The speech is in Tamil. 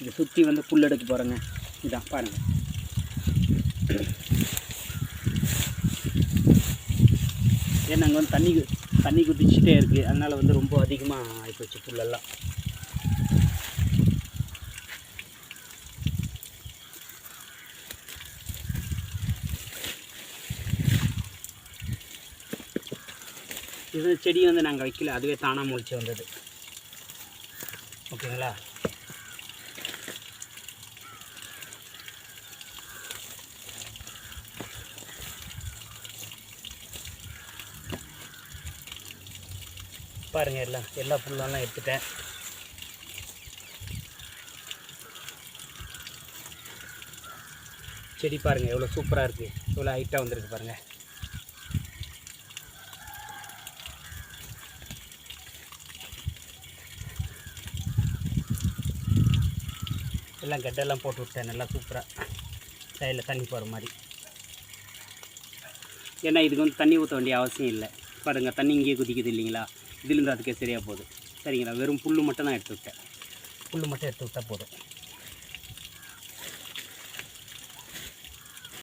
இது சுற்றி வந்து புல் எடுக்க போகிறேங்க இதான் பாருங்கள் ஏன்னா அங்கே வந்து தண்ணி கு- தண்ணி குதிச்சுட்டே இருக்குது அதனால் வந்து ரொம்ப அதிகமாக ஆகிப்போச்சு புல்லெல்லாம். இது செடி வந்து நாங்கள் வைக்கல. அதுவே தானாக முளைச்சி வந்தது. ஓகேங்களா? பாருங்கள் எல்லாம் எல்லா புல்லெல்லாம் எடுத்துட்டேன். செடி பாருங்கள் எவ்வளோ சூப்பராக இருக்குது எவ்வளோ ஹைட்டாக வந்திருக்கு பாருங்கள் எல்லாம் கெட்டெல்லாம் போட்டு விட்டேன் நல்லா சூப்பராக சைடில் தண்ணி போகிற மாதிரி. ஏன்னா இதுக்கு வந்து தண்ணி ஊற்ற வேண்டிய அவசியம் இல்லை. பாருங்கள் தண்ணி இங்கேயே குதிக்குது இல்லைங்களா? இதுலேருந்து அதுக்கே சரியாக போகுது. சரிங்களா? வெறும் புல் மட்டும் தான் எடுத்து விட்டேன். புல் மட்டும் எடுத்து விட்டால் போதும்.